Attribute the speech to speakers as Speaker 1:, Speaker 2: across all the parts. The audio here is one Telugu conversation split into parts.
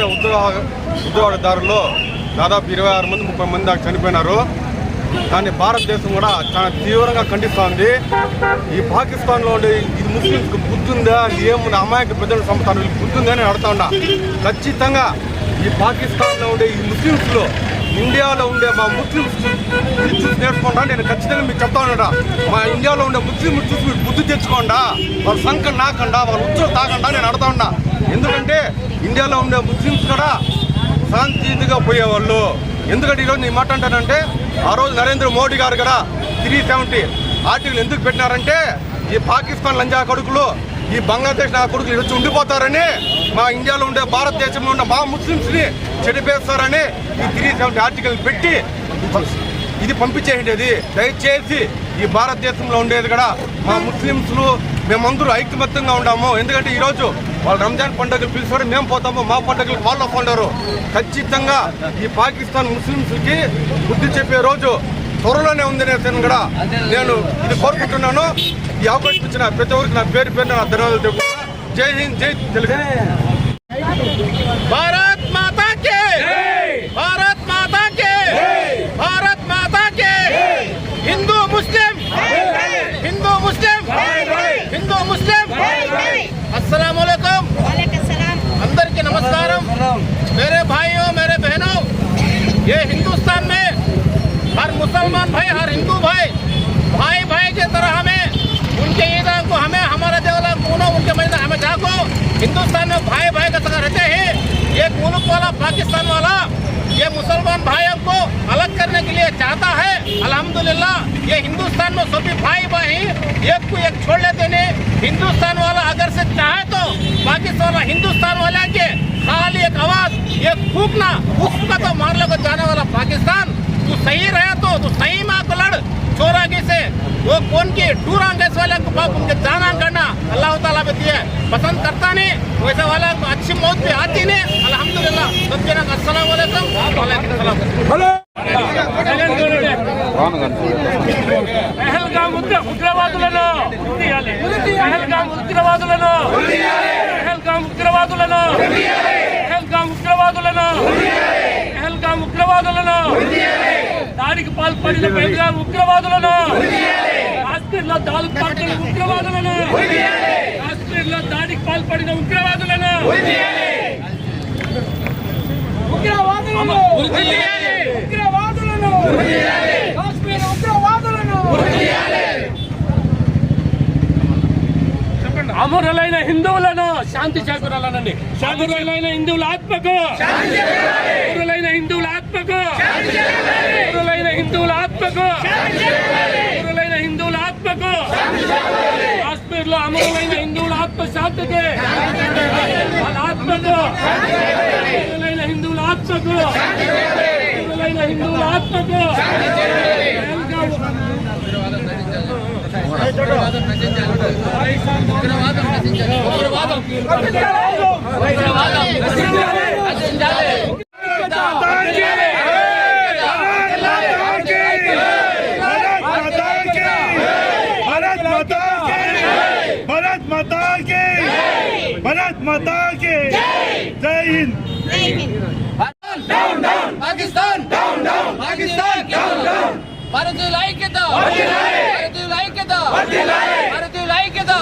Speaker 1: జరిగిన ఉద్యోగ ఉద్యోగదారుల్లో దాదాపు ఇరవై ఆరు మంది ముప్పై మంది దాకా చనిపోయినారు. దాన్ని భారతదేశం కూడా చాలా తీవ్రంగా ఖండిస్తోంది. ఈ పాకిస్తాన్లో ఉండే ఇది ముస్లింస్కి బుద్ధుందా ఏముంది అమాయక ప్రజలు సంస్థానం వీళ్ళకి నేను అడుగుతా ఉన్నా. ఖచ్చితంగా ఈ పాకిస్తాన్లో ఉండే ఈ ముస్లింస్లో ఇండియాలో ఉండే మా ముస్లింస్ చూసి నేర్చుకుంటా నేను ఖచ్చితంగా మీకు చెప్తా ఉన్నా మా ఇండియాలో ఉండే ముస్లిం చూసి మీరు బుద్ధి తెచ్చుకోండా? వాళ్ళ సంఖ్య నాకండా? వాళ్ళ ఉచ్చులు తాకండా నేను అడుగుతా ఉన్నా. ఎందుకంటే ఇండియాలో ఉండే ముస్లింస్ కూడా శాంతిగా పోయేవాళ్ళు. ఎందుకంటే ఈరోజు నేను మాట అంటానంటే ఆ రోజు నరేంద్ర మోడీ గారు కూడా త్రీ సెవెంటీ ఆర్టికల్ ఎందుకు పెట్టినారంటే ఈ పాకిస్తాన్ లంజా కొడుకులు ఈ బంగ్లాదేశ్ నా కొడుకులు వచ్చి ఉండిపోతారని మా ఇండియాలో ఉండే భారతదేశంలో ఉన్న మా ముస్లింస్ని చెడిపేస్తారని ఈ త్రీ సెవెంటీ ఆర్టికల్ పెట్టి ఇది పంపించేయండి దయచేసి ఈ భారతదేశంలో ఉండేది కూడా మా ముస్లింస్లు మేమందరూ ఐక్యమత్యంగా ఉన్నాము ఎందుకంటే ఈరోజు వాళ్ళు రంజాన్ పండుగలు పిలిచారు మేము పోతాము మా పండుగలు వాళ్ళు పండరు ఖచ్చితంగా ఈ పాకిస్తాన్ ముస్లింస్కి బుద్ధి చెప్పే రోజు త్వరలోనే ఉంది నేను కూడా నేను ఇది కోరుకుంటున్నాను. ఈ అవకాశం ఇచ్చిన ప్రతి ఒక్కరికి నా పేరు పేరు నా ధన్యవాదాలు చెప్తున్నా జై హింద్ జై తెలుగు.
Speaker 2: ये हिंदुस्तान में हर मुसलमान भाई, हर हिंदू भाई भाई भाई की तरह हमें, उनके ईदा को हमें, हमारा देवला कौनो, उनके महीना हमें जाको हिंदुस्तान में भाई भाई का तरह रहते हैं। एक मुल्क वाला, पाकिस्तान वाला, ये मुसलमान भाइयों को अलग करने के लिए चाहता है। अल्हम्दुलिल्लाह, ये हिंदुस्तान में सभी भाई भाई एक को एक छोड़ लेते ने हिंदुस्तान वाला अगर से चाहे तो पाकिस्तान वाला हिंदुस्तान वाले के खाली एक आवाज़, एक फूकना, उसका तो मार लो जाने वाला पाकिस्तान। तू सही रहे तो तू सही माँ को लड़ चोरागी से वो कौन की टूरांगेस वाले को बाप उनके जाना करना अल्लाह ताला पे दिए पसंद करता नहीं वैसे वाला को अच्छी मौत भी आती नहीं अल्हम्दुलिल्लाह सब जना अस्सलाम वालेकुम वालेकुम सलाम
Speaker 3: పెహల్గాం ఉగ్ర ఉగ్రవాదులను పెహల్గాం ఉగ్రవాదులను పెహల్గాం ఉగ్రవాదులను పెహల్గాం ఉగ్రవాదులను పెహల్గాం ఉగ్రవాదులను దాడికి పాల్పడిన పెహల్గాం ఉగ్రవాదులను? కాశ్మీర్లో దాడు పాల్పడిన ఉగ్రవాదులను? కాశ్మీర్లో దాడికి పాల్పడిన ఉగ్రవాదులను?
Speaker 4: ఉగ్రవాదులను. ఉగ్రవాదులను! కాశ్మీర్ ఉగ్రవాదులను!
Speaker 3: అమరులైన హిందువులను? శాంతి చేకూరాలనండి. అమరులైన హిందువుల ఆత్మకు! అమరులైన హిందువుల ఆత్మకు! హిందువుల ఆత్మకు. అమరులైన హిందువుల ఆత్మకు. కాశ్మీర్లో అమరులైన హిందువుల ఆత్మ శాంతికి. వాళ్ళ ఆత్మకు. అమరులైన హిందువుల ఆత్మకు. అమరులైన హిందువుల ఆత్మకు.
Speaker 5: ఉగ్రవాదం ఉగ్రవాదం ఉగ్రవాదం
Speaker 2: పాకిస్తాన్ పాకిస్తాన్ భారతీయుల ఐక్యత భారతీయుల ఐక్యత భారతీయుల ఐక్యత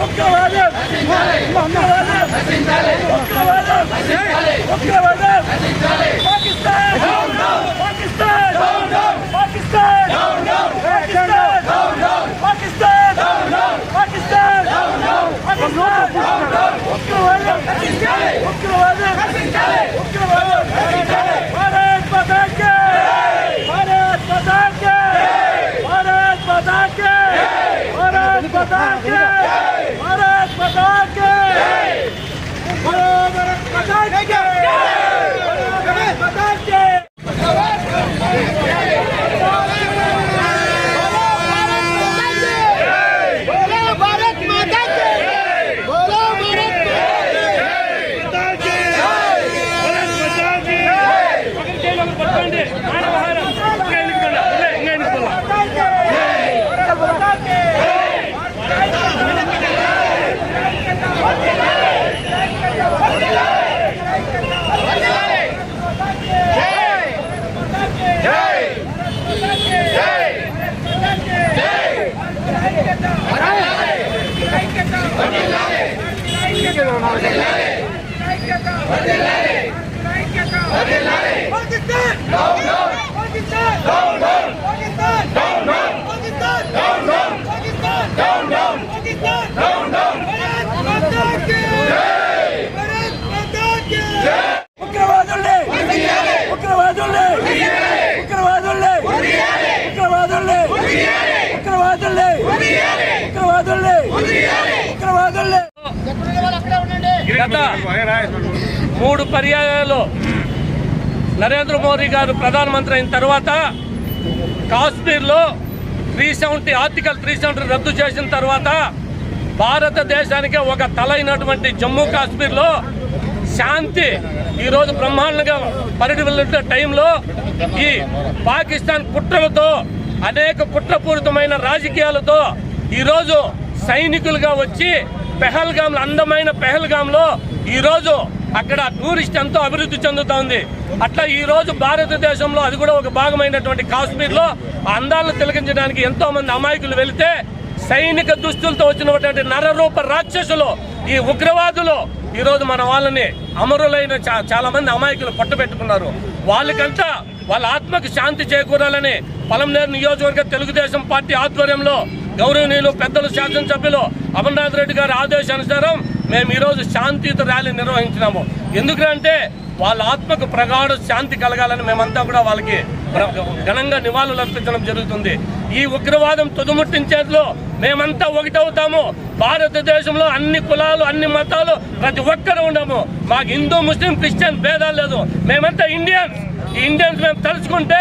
Speaker 4: ఒక్కవాదం! ఒక్కవాదం
Speaker 3: గత మూడు పర్యాయాలు. నరేంద్ర మోదీ గారు ప్రధానమంత్రి అయిన తర్వాత కాశ్మీర్లో three seventy article three seventy రద్దు చేసిన తర్వాత భారతదేశానికి ఒక తలైనటువంటి జమ్మూ కాశ్మీర్లో శాంతి ఈరోజు బ్రహ్మాండంగా పరిడిల్లుతున్న టైంలో ఈ పాకిస్తాన్ కుట్రలతో అనేక కుట్రపూరితమైన రాజకీయాలతో ఈరోజు సైనికులుగా వచ్చి పెహల్గామ్ అందమైన పెహల్గామ్లో ఈరోజు అక్కడ టూరిస్ట్ ఎంతో అభివృద్ధి చెందుతోంది అట్లా ఈ రోజు భారతదేశంలో అది కూడా ఒక భాగమైనటువంటి కాశ్మీర్లో అందాలను తిలకించడానికి ఎంతో మంది అమాయకులు వెళితే సైనిక దుస్తులతో వచ్చినటువంటి నరరూప రాక్షసులు ఈ ఉగ్రవాదులు ఈ రోజు మన వాళ్ళని అమరులైన చా- చాలా మంది అమాయకులు పట్టుబెట్టుకున్నారు వాళ్ళకంతా వాళ్ళ ఆత్మకు శాంతి చేకూరాలని పలంనేరు నియోజకవర్గ తెలుగుదేశం పార్టీ ఆధ్వర్యంలో గౌరవనీయులు పెద్దలు శాసనసభ్యులు అమర్నాథ్ రెడ్డి గారి ఆదేశానుసారం మేము ఈరోజు శాంతియుత ర్యాలీ నిర్వహించినాము. ఎందుకంటే వాళ్ళ ఆత్మకు ప్రగాఢ శాంతి కలగాలని మేమంతా కూడా వాళ్ళకి ఘనంగా నివాళులు అర్పించడం జరుగుతుంది. ఈ ఉగ్రవాదం తుదుముట్టించేట్లో మేమంతా ఒకటవుతాము. భారతదేశంలో అన్ని కులాలు అన్ని మతాలు ప్రతి ఒక్కరు ఉండము. మాకు హిందూ ముస్లిం క్రిస్టియన్ భేదాలు లేదు. మేమంతా ఇండియన్స్. ఇండియన్స్ మేము తలుచుకుంటే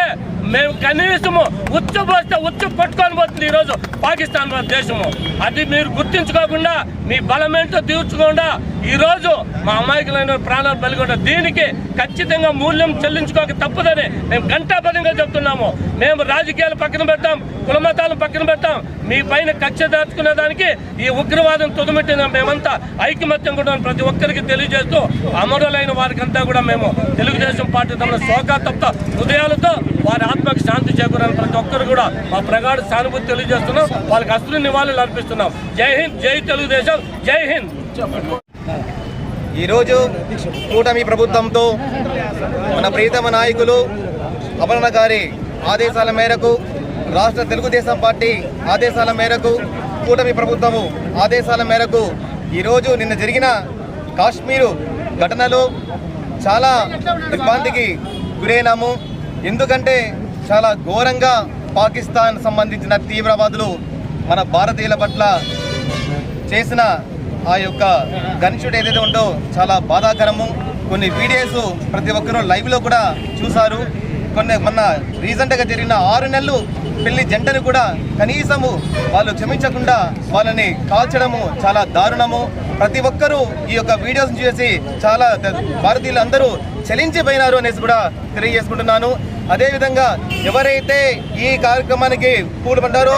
Speaker 3: మేము కనీసము ఉచ్చబోస్తే ఉచ్చు పట్టుకొని పోతుంది ఈరోజు పాకిస్తాన్ దేశము. అది మీరు గుర్తించుకోకుండా మీ బలమేంటో తీర్చకుండా ఈరోజు మా అమాయకులైన ప్రాణాలు బలిగొండ దీనికి ఖచ్చితంగా మూల్యం చెల్లించుకోక తప్పదని మేము ఘంటాపదంగా చెప్తున్నాము. మేము రాజకీయాలు పక్కన పెడతాం కులమతాలను పక్కన పెడతాం. మీ పైన కక్ష దాచుకునే దానికి ఈ ఉగ్రవాదం తుదమిట్టిన మేమంతా ఐకమత్యం కూడా ప్రతి ఒక్కరికి తెలియజేస్తూ అమరులైన వారికంతా కూడా మేము తెలుగుదేశం పార్టీ తమ శోకాతప్త హృదయాలతో వారి ఆత్మకు శాంతి చేకూరాలని ప్రతి ఒక్కరు కూడా మా ప్రగాఢ సానుభూతి తెలియజేస్తున్నాం. వాళ్ళకి అసలు నివాళులు అర్పిస్తున్నాం. జై హింద్ జై తెలుగుదేశం జై హింద్.
Speaker 6: ఈరోజు కూటమి ప్రభుత్వంతో మన ప్రీతమ నాయకులు అమరణ గారి ఆదేశాల మేరకు రాష్ట్ర తెలుగుదేశం పార్టీ ఆదేశాల మేరకు కూటమి ప్రభుత్వము ఆదేశాల మేరకు ఈరోజు నిన్న జరిగిన కాశ్మీరు ఘటనలు చాలా దిగ్భ్రాంతికి గురైనాము. ఎందుకంటే చాలా ఘోరంగా పాకిస్తాన్ సంబంధించిన తీవ్రవాదులు మన భారతీయుల పట్ల చేసిన ఆ యొక్క గన్షూట్ ఏదైతే ఉందో చాలా బాధాకరము. కొన్ని వీడియోస్ ప్రతి ఒక్కరూ లైవ్లో కూడా చూశారు. కొన్ని మొన్న రీసెంట్గా జరిగిన ఆరు నెలలు పెళ్ళి జంటను కూడా కనీసము వాళ్ళు క్షమించకుండా వాళ్ళని కాల్చడము చాలా దారుణము. ప్రతి ఒక్కరూ ఈ యొక్క వీడియోస్ చూసి చాలా భారతీయులు అందరూ చలించిపోయినారు అనేసి కూడా తెలియజేసుకుంటున్నాను. అదేవిధంగా ఎవరైతే ఈ కార్యక్రమానికి కూడబడ్డారో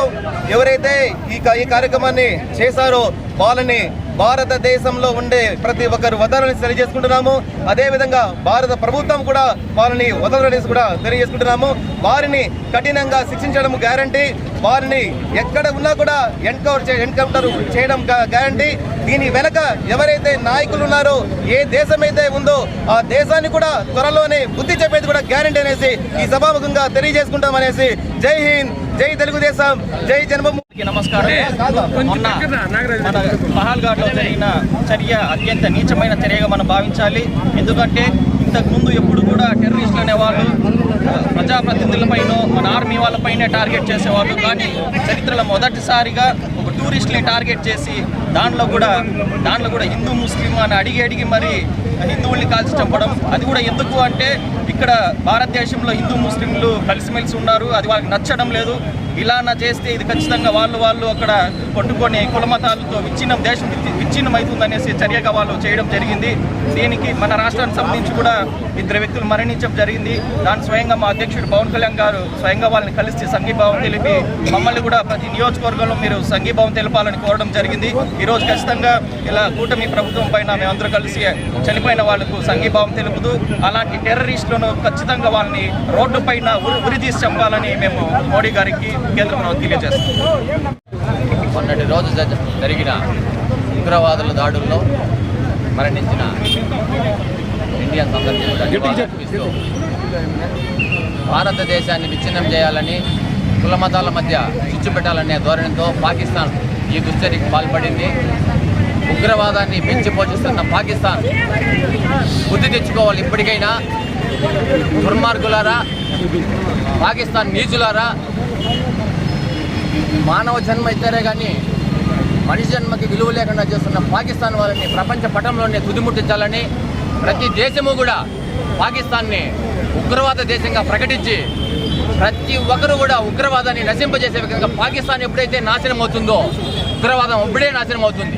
Speaker 6: ఎవరైతే ఈ ఈ కార్యక్రమాన్ని చేశారో వాళ్ళని భారతదేశంలో ఉండే ప్రతి ఒక్కరు వదలని తెలియజేసుకుంటున్నాము. అదేవిధంగా భారత ప్రభుత్వం కూడా వారిని వదలని కూడా తెలియజేసుకుంటున్నాము. వారిని కఠినంగా శిక్షించడం గ్యారంటీ వారిని ఎక్కడ ఉన్నా కూడా ఎన్కౌంటర్ ఎన్కౌంటర్ చేయడం గ్యారంటీ దీని వెనక ఎవరైతే నాయకులు ఉన్నారో ఏ దేశం అయితే ఉందో ఆ దేశాన్ని కూడా త్వరలోనే బుద్ధి చెప్పేది కూడా గ్యారంటీ అనేసి ఈ సభాముఖంగా తెలియజేసుకుంటాం అనేసి జై హింద్ జై తెలుగుదేశం జై జన్మభూమి.
Speaker 7: నమస్కారం. మొన్న మన పహల్గాడ్లో జరిగిన చర్య అత్యంత నీచమైన చర్యగా మనం భావించాలి. ఎందుకంటే ఇంతకు ముందు ఎప్పుడు కూడా టెర్రరిస్టులు అనేవాళ్ళు ప్రజాప్రతినిధులపైన మన ఆర్మీ వాళ్ళపైనే టార్గెట్ చేసేవాళ్ళు. కానీ చరిత్రలో మొదటిసారిగా ఒక టూరిస్ట్ని టార్గెట్ చేసి దాంట్లో కూడా దాంట్లో కూడా హిందూ ముస్లిం అని అడిగి అడిగి మరి హిందువుల్ని కాల్చి చంపడం. అది కూడా ఎందుకు అంటే ఇక్కడ భారతదేశంలో హిందూ ముస్లింలు కలిసిమెలిసి ఉన్నారు. అది వాళ్ళకి నచ్చడం లేదు. ఇలానా చేస్తే ఇది ఖచ్చితంగా వాళ్ళు వాళ్ళు అక్కడ కొట్టుకొని కులమతాలతో విచ్ఛిన్నం దేశం విచ్చి- విచ్ఛిన్నం అవుతుందనేసి చర్యగా వాళ్ళు చేయడం జరిగింది. దీనికి మన రాష్ట్రానికి సంబంధించి కూడా ఇద్దరు వ్యక్తులు మరణించడం జరిగింది. దాని స్వయంగా మా అధ్యక్షుడు పవన్ కళ్యాణ్ గారు స్వయంగా వాళ్ళని కలిసి సంఘీభావం తెలిపి మమ్మల్ని కూడా ప్రతి నియోజకవర్గంలో మీరు సంఘీభావం తెలపాలని కోరడం జరిగింది. ఈరోజు ఖచ్చితంగా ఇలా కూటమి ప్రభుత్వం పైన మేమందరూ కలిసి చనిపోయిన వాళ్ళకు సంఘీభావం తెలుపుతూ అలాంటి టెర్రరిస్టులను ఖచ్చితంగా వాళ్ళని రోడ్డు పైన ఉరి- ఉరితీసి చంపాలని మేము మోడీ గారికి కేంద్ర ప్రభుత్వం తెలియజేస్తాం
Speaker 8: మొన్నటి రోజు జరిగిన ఉగ్రవాదుల దాడుల్లో మరణించిన ఇండియన్స్ అందరికీ భారతదేశాన్ని విచ్ఛిన్నం చేయాలని కుల మతాల మధ్య చిచ్చు పెట్టాలనే ధోరణితో పాకిస్తాన్ ఈ దుశ్చర్యకు పాల్పడింది. ఉగ్రవాదాన్ని పెంచి పోషిస్తున్న పాకిస్తాన్ బుద్ధి తెచ్చుకోవాలి ఇప్పటికైనా. దుర్మార్గులారా పాకిస్తాన్ నీచులారా మానవ జన్మ ఇస్తారే కానీ మనిషి జన్మకి విలువ లేకుండా చేస్తున్న పాకిస్తాన్ వాళ్ళని ప్రపంచ పటంలోనే తుదిముట్టించాలని ప్రతి దేశము కూడా పాకిస్తాన్ని ఉగ్రవాద దేశంగా ప్రకటించి ప్రతి ఒక్కరు కూడా ఉగ్రవాదాన్ని నశింపజేసే విధంగా పాకిస్తాన్ ఎప్పుడైతే నాశనం అవుతుందో ఉగ్రవాదం అప్పుడే నాశనం అవుతుంది.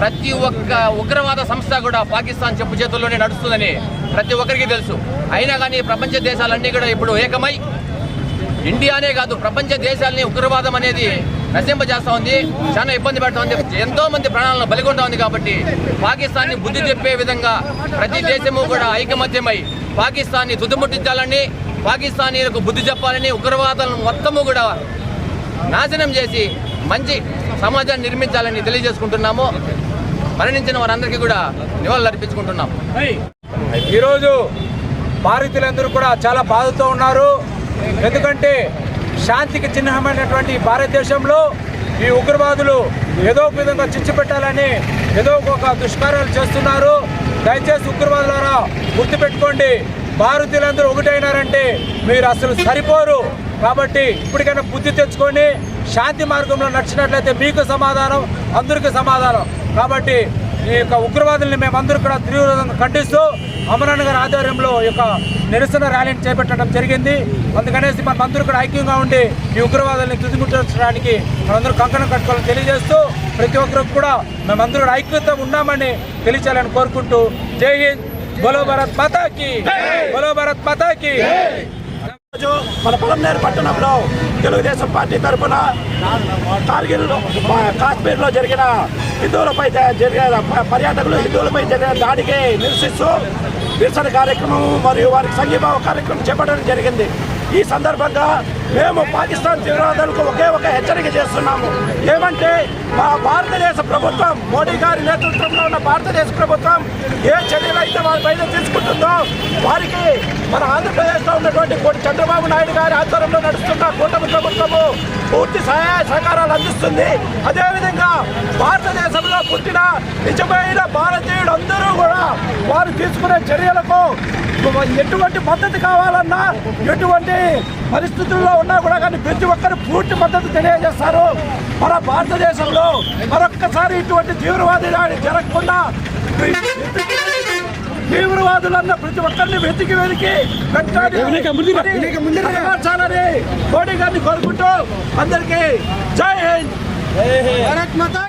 Speaker 8: ప్రతి ఒక్క ఉగ్రవాద సంస్థ కూడా పాకిస్తాన్ చెప్పు చేతుల్లోనే నడుస్తుందని ప్రతి ఒక్కరికి తెలుసు. అయినా కానీ ప్రపంచ దేశాలన్నీ కూడా ఇప్పుడు ఏకమై ఇండియానే కాదు ప్రపంచ దేశాలని ఉగ్రవాదం అనేది నశింపజేస్తా ఉంది. చాలా ఇబ్బంది పెడతా ఉంది. ఎంతో మంది ప్రాణాలను బలిగొంటా ఉంది కాబట్టి పాకిస్తాన్ని బుద్ధి చెప్పే విధంగా ప్రతి దేశము కూడా ఐకమత్యమై పాకిస్తాన్ని తుదిముట్టించాలని పాకిస్తానీలకు బుద్ధి చెప్పాలని ఉగ్రవాదాలను మొత్తము కూడా నాశనం చేసి మంచి సమాజాన్ని నిర్మించాలని తెలియజేసుకుంటున్నాము. మరణించిన వారందరికీ కూడా నివాళులు అర్పించుకుంటున్నాం
Speaker 9: ఈరోజు భారతీయులందరూ కూడా చాలా బాధతో ఉన్నారు. ఎందుకంటే శాంతికి చిహ్నమైనటువంటి భారతదేశంలో ఈ ఉగ్రవాదులు ఏదో ఒక విధంగా చిచ్చు పెట్టాలని ఏదో ఒక దుష్కార్యాలు చేస్తున్నారు. దయచేసి ఉగ్రవాదులారా గుర్తుపెట్టుకోండి భారతీయులందరూ ఒకటైనారంటే మీరు అసలు సరిపోరు. కాబట్టి ఇప్పటికైనా బుద్ధి తెచ్చుకొని శాంతి మార్గంలో నడిచినట్లయితే మీకు సమాధానం అందరికీ సమాధానం. కాబట్టి ఈ యొక్క ఉగ్రవాదుల్ని మేమందరూ కూడా తీవ్రంగా ఖండిస్తూ అమరాన్ గారి ఆధ్వర్యంలో ఈ యొక్క నిరసన ర్యాలీని చేపట్టడం జరిగింది. అందుకనేసి మనమందరూ కూడా ఐక్యంగా ఉండి ఈ ఉగ్రవాదుల్ని తుదిముట్టడానికి మనందరూ కంకణం కట్టుకోవాలని తెలియజేస్తూ ప్రతి ఒక్కరికి కూడా మేమందరూ ఐక్యత ఉన్నామని తెలియచేయాలని కోరుకుంటూ. జై హింద్. బలో భారత్ మాతాకి. బలో భారత్ మాతాకి.
Speaker 5: రోజు మన పొలంనేరు పట్టణంలో తెలుగుదేశం పార్టీ తరఫున కార్గిల్ కాశ్మీర్లో జరిగిన హిందువులపై జరిగిన పర్యాటకులు హిందువులపై జరిగిన దాడికి నిరసిస్తూ నిరసన కార్యక్రమం మరియు వారికి సంఘీభావ కార్యక్రమం చేపట్టడం జరిగింది. ఈ సందర్భంగా మేము పాకిస్తాన్ తీవ్రవాదులకు ఒకే ఒక హెచ్చరిక చేస్తున్నాము. ఏమంటే మా భారతదేశ ప్రభుత్వం మోడీ గారి నేతృత్వంలో ఉన్న భారతదేశ ప్రభుత్వం ఏ చర్యలు అయితే వారి పైన తీసుకుంటుందో వారికి మన ఆంధ్రప్రదేశ్లో ఉన్నటువంటి కోటి చంద్రబాబు నాయుడు గారి ఆధ్వర్యంలో నడుస్తున్న కూటమి ప్రభుత్వము పూర్తి సహాయ సహకారాలు అందిస్తుంది. అదేవిధంగా భారతదేశంలో పుట్టిన నిజమైన భారతీయుడు అందరూ కూడా వారు తీసుకునే చర్యలకు ఎటువంటి మద్దతు కావాలన్నా ఎటువంటి పరిస్థితుల్లో ఉన్నా కూడా కానీ ప్రతి ఒక్కరు పూర్తి మద్దతు తెలియజేస్తారు. మన భారతదేశంలో మరొక్కసారి ఇటువంటి తీవ్రవాది దాడి జరగకుండా తీవ్రవాదులన్న ప్రతి ఒక్కరిని వెతికి వెతికి మోడీ గారిని కోరుకుంటూ అందరికీ జై హింద్. భారత్ మాతా